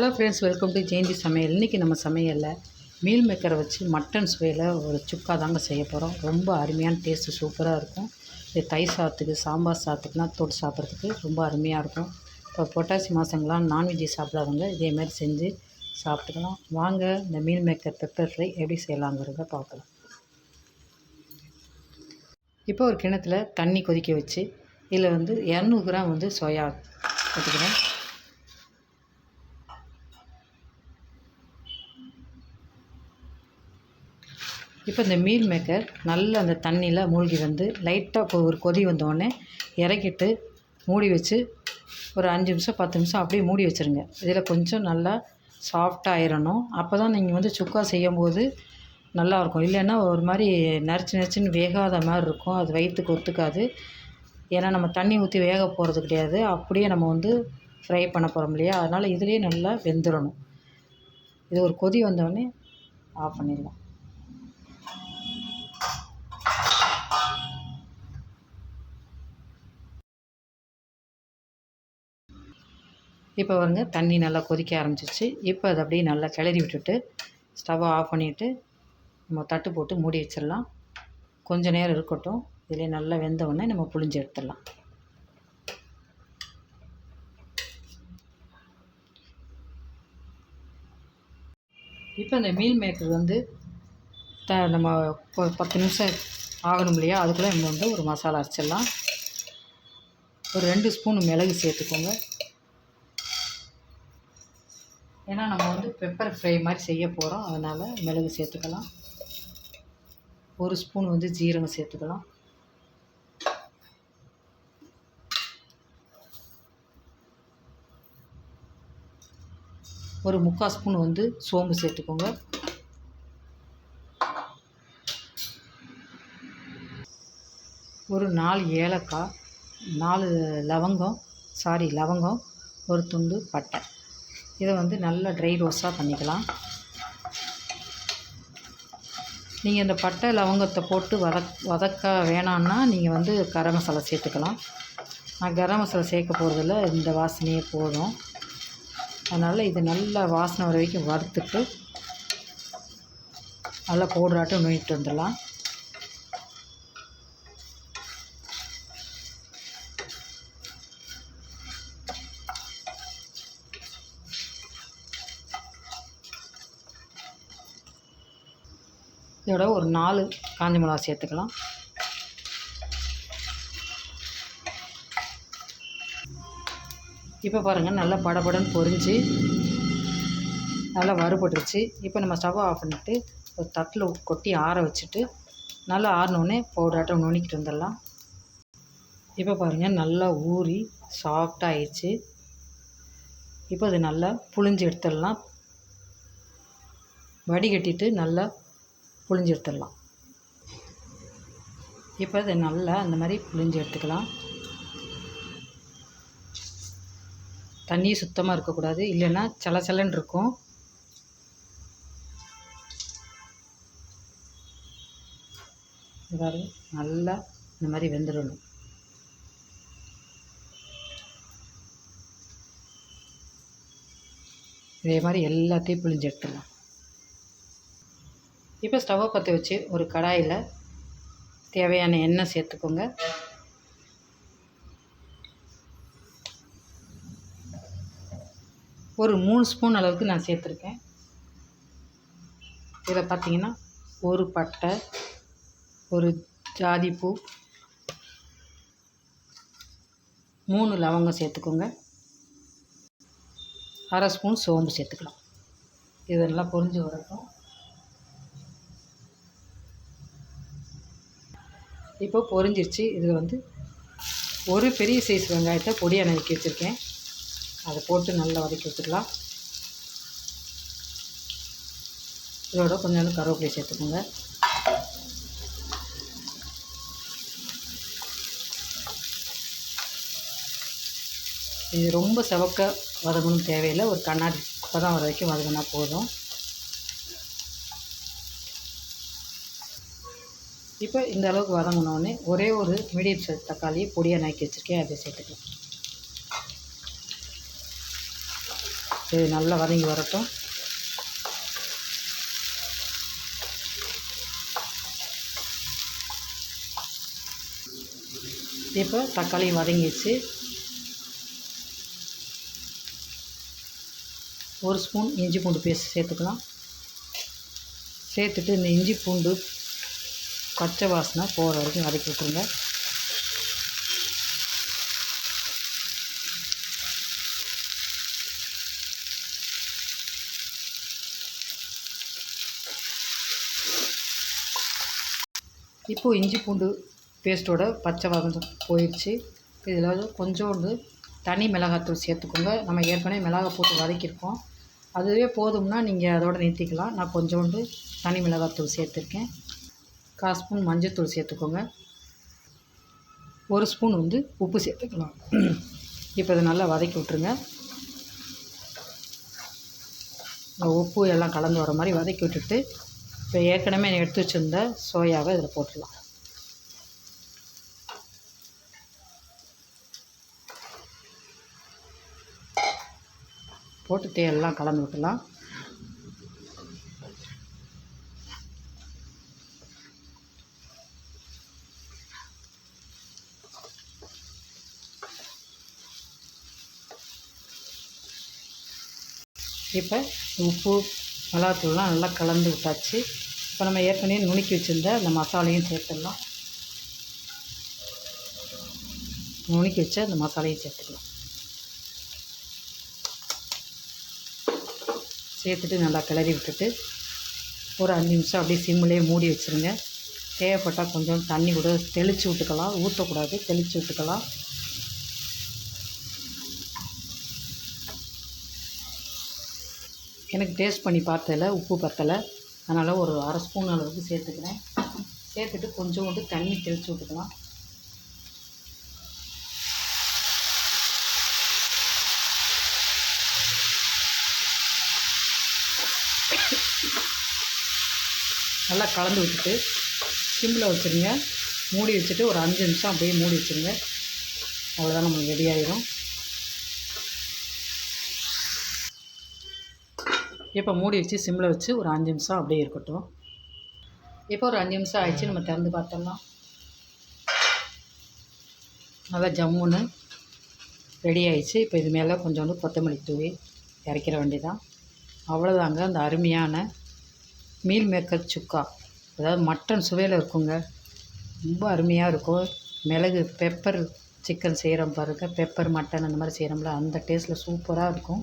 Hello friends welcome to Jayanthi சமையல். இன்றைக்கி நம்ம சமையலில் மீல் மேக்கரை வச்சு மட்டன் சுவையில் ஒரு சுக்கா தாங்க செய்ய போகிறோம் ரொம்ப அருமையான டேஸ்ட்டு சூப்பராக இருக்கும். இது தயிர் சாத்துக்கு சாம்பார் சாத்துக்குலாம் தொட்டு சாப்பிட்றதுக்கு ரொம்ப அருமையாக இருக்கும். இப்போ பொட்டாசி மாதங்களாம் நான்வெஜ்ஜி சாப்பிடாதவங்க இதே மாதிரி செஞ்சு சாப்பிட்டுக்கலாம். வாங்க இந்த மீல் மேக்கர் பெப்பர் ஃப்ரை எப்படி செய்யலாங்கிறத பார்க்கலாம். இப்போ ஒரு கிணத்துல தண்ணி கொதிக்க வச்சு இதில் வந்து இரநூறு கிராம் வந்து சோயா எடுத்துக்கிறேன் இப்போ இந்த மீல் மேக்கர் நல்ல அந்த தண்ணியில் மூழ்கி வந்து லைட்டாக ஒரு கொதி வந்தோடனே இறக்கிட்டு மூடி வச்சு ஒரு அஞ்சு நிமிஷம் பத்து நிமிஷம் அப்படியே மூடி வச்சுருங்க. இதில் கொஞ்சம் நல்லா சாஃப்டாக ஆயிடணும் அப்போ தான் நீங்கள் வந்து சுக்கா செய்யும்போது நல்லாயிருக்கும். இல்லைன்னா ஒரு மாதிரி நரிச்சு நரைச்சின்னு வேகாத மாதிரி இருக்கும். அது வயிற்றுக்கு ஒத்துக்காது. ஏன்னா நம்ம தண்ணி ஊற்றி வேக போகிறது கிடையாது. அப்படியே நம்ம வந்து ஃப்ரை பண்ண போகிறோம் இல்லையா? அதனால் இதுலேயே நல்லா வெந்துடணும் இது ஒரு கொதி வந்தோடனே ஆஃப் பண்ணிடலாம். இப்போ வந்து தண்ணி நல்லா கொதிக்க ஆரம்பிச்சிச்சு இப்போ அதை அப்படியே நல்லா கிளறி விட்டுட்டு ஸ்டவ்வை ஆஃப் பண்ணிவிட்டு நம்ம தட்டு போட்டு மூடி வச்சிடலாம். கொஞ்சம் நேரம் இருக்கட்டும். இதிலே நல்லா வெந்த உடனே நம்ம புளிஞ்சு எடுத்துடலாம். இப்போ இந்த மீல் மேக்கர் வந்து த நம்ம பத்து நிமிஷம் ஆகணும் இல்லையா? அதுக்குள்ளே நம்ம வந்து ஒரு மசாலா அரைச்சிடலாம். ஒரு ரெண்டு ஸ்பூன் மிளகு சேர்த்துக்கோங்க. ஏன்னா நம்ம வந்து பெப்பர் ஃப்ரை மாதிரி செய்ய போகிறோம் அதனால் மிளகு சேர்த்துக்கலாம். ஒரு ஸ்பூன் வந்து ஜீரகம் சேர்த்துக்கலாம். ஒரு முக்கால் ஸ்பூன் வந்து சோம்பு சேர்த்துக்கோங்க. ஒரு நாலு ஏலக்காய் நாலு லவங்கம் சாரி லவங்கம் ஒரு துண்டு பட்டை. இதை வந்து நல்லா ட்ரை ரோஸ்ட்டாக பண்ணிக்கலாம். நீங்கள் இந்த பட்டை லவங்கத்தை போட்டு வதக் வதக்க வேணான்னா நீங்கள் வந்து கரம் மசாலா சேர்த்துக்கலாம். நான் கரம் மசாலா சேர்க்க போகிறதில்ல இந்த வாசனையே போதும். அதனால் இது நல்லா வாசனை வர வரைக்கும் வறுத்துட்டு நல்லா பவுடராட்டம் நோயிட்டு வந்துடலாம். இதோட ஒரு நாலு காஞ்ச மிளகா சேர்த்துக்கலாம். இப்போ பாருங்கள் நல்லா படபடன்னு பொரிஞ்சு நல்லா வறுபட்டுருச்சு. இப்போ நம்ம ஸ்டவ் ஆஃப் பண்ணிவிட்டு ஒரு தட்டில் கொட்டி ஆற வச்சுட்டு நல்லா ஆறினோடனே பவுடராட்டம் நுணுக்கிட்டு வந்துடலாம். இப்போ பாருங்கள் நல்லா ஊறி சாஃப்டாக ஆயிடுச்சு. இப்போ அது நல்லா புழிஞ்சு எடுத்துடலாம். வடிகட்டிட்டு நல்லா புழிஞ்சு எடுத்துடலாம் இப்போ இதை நல்லா அந்த மாதிரி புழிஞ்சு எடுத்துக்கலாம். தண்ணி சுத்தமாக இருக்கக்கூடாது. இல்லைன்னா சலச்சலன்னு இருக்கும். பாருங்க. நல்லா இந்த மாதிரி வெந்துடணும். இதே மாதிரி எல்லாத்தையும் புழிஞ்சு எடுத்துடலாம். இப்போ ஸ்டவ்வை பற்றி வச்சு ஒரு கடாயில் தேவையான எண்ணெய் சேர்த்துக்கோங்க. ஒரு மூணு ஸ்பூன் அளவுக்கு நான் சேர்த்துருக்கேன். இதில் பார்த்தீங்கன்னா ஒரு பட்டை ஒரு ஜாதிப்பூ மூணு லவங்கம் சேர்த்துக்கோங்க. அரை ஸ்பூன் சோம்பு சேர்த்துக்கலாம். இதெல்லாம் பொரிஞ்சு வரட்டும் இப்போ பொரிஞ்சிருச்சு. இதில் வந்து ஒரு பெரிய சைஸ் வெங்காயத்தை பொடியாக நறுக்கி வச்சுருக்கேன். அதை போட்டு நல்லா வதக்கி வச்சுக்கலாம் இதோட கொஞ்சம் கருவேப்பிலை சேர்த்துக்கோங்க. இது ரொம்ப செவக்க வதங்கணும் தேவையில்லை. ஒரு கண்ணாடி பதம் வர வரைக்கும் வதங்கினா போதும். இப்போ இந்த அளவுக்கு வதங்கினோடனே ஒரே ஒரு மீடியம் சைஸ் தக்காளியை பொடியாக நாக்கி வச்சுருக்கேன். அதை சேர்த்துக்கலாம். இது நல்லா வதங்கி வரட்டும். இப்போ தக்காளி வதங்கிடுச்சு. ஒரு ஸ்பூன் இஞ்சி பூண்டு பேஸ்ட் சேர்த்துக்கலாம். சேர்த்துட்டு இந்த இஞ்சி பூண்டு பச்சை வாசனை போகிற வரைக்கும் வதக்கி விட்டுருங்க. இப்போது இஞ்சி பூண்டு பேஸ்ட்டோட பச்சை வாசம் போயிடுச்சு இதில் கொஞ்சோண்டு தனி மிளகாத்தூள் சேர்த்துக்கோங்க. நம்ம ஏற்கனவே மிளகாய் போட்டு வதக்கியிருக்கோம். அதுவே போதும்னா நீங்கள் அதோட நிறுத்திக்கலாம் நான் கொஞ்சோண்டு தனி மிளகாத்தூள் சேர்த்துருக்கேன். கால் ஸ்பூன் மஞ்சத்தூள் சேர்த்துக்கோங்க. ஒரு ஸ்பூன் வந்து உப்பு சேர்த்துக்கலாம். இப்போ இதை நல்லா வதக்கி விட்ருங்க உப்பு எல்லாம் கலந்து வர மாதிரி வதக்கி விட்டுட்டு இப்போ ஏற்கனவே எடுத்து வச்சுருந்த சோயாவை இதில் போட்டுடலாம். போட்டு எல்லாம் கலந்து விட்டுலாம் இப்போ உப்பு மிளகாத்தூள்லாம் நல்லா கலந்து விட்டாச்சு. இப்போ நம்ம ஏற்கனவே நுணுக்கி வச்சுருந்த அந்த மசாலையும் சேர்த்துடலாம். நுணுக்கி வச்ச அந்த மசாலையும் சேர்த்துக்கலாம். சேர்த்துட்டு நல்லா கிளறி விட்டுட்டு ஒரு அஞ்சு நிமிஷம் அப்படியே சிம்மிலே மூடி வச்சுருங்க. தேவைப்பட்டால் கொஞ்சம் தண்ணி கூட தெளித்து விட்டுக்கலாம். ஊற்றக்கூடாது தெளித்து விட்டுக்கலாம். எனக்கு டேஸ்ட் பண்ணி பார்த்ததில் உப்பு பற்றலை அதனால் ஒரு அரை ஸ்பூன் அளவுக்கு சேர்த்துக்கிறேன். சேர்த்துட்டு கொஞ்சோண்டு தண்ணி தெளித்து விட்டுக்கலாம். நல்லா கலந்து விட்டுட்டு சிம்மில் வச்சுருங்க. மூடி வச்சுட்டு ஒரு அஞ்சு நிமிஷம் அப்படியே மூடி வச்சுருங்க. அவ்வளோதான் நம்மளுக்கு ரெடி ஆயிரும். இப்போ மூடி வச்சு சிம்மில் வச்சு ஒரு அஞ்சு நிமிஷம் அப்படியே இருக்கட்டும். இப்போ ஒரு அஞ்சு நிமிஷம் ஆயிடுச்சு நம்ம திறந்து பார்த்தோம்னா. நல்லா ஜம்முன்னு ரெடி ஆயிடுச்சு. இப்போ இது மேலே கொஞ்சோண்டு கொத்தமல்லி தூவி இறக்கிற வேண்டிதான் அவ்வளோதாங்க அந்த அருமையான மீல் மேக்கர் சுக்கா. அதாவது மட்டன் சுவையில் இருக்குங்க. ரொம்ப அருமையாக இருக்கும். மிளகு பெப்பர் சிக்கன் செய்கிறோம் பாருங்கள் பெப்பர் மட்டன் அந்த மாதிரி செய்கிறோம்ல அந்த டேஸ்ட்டில் சூப்பராக இருக்கும்.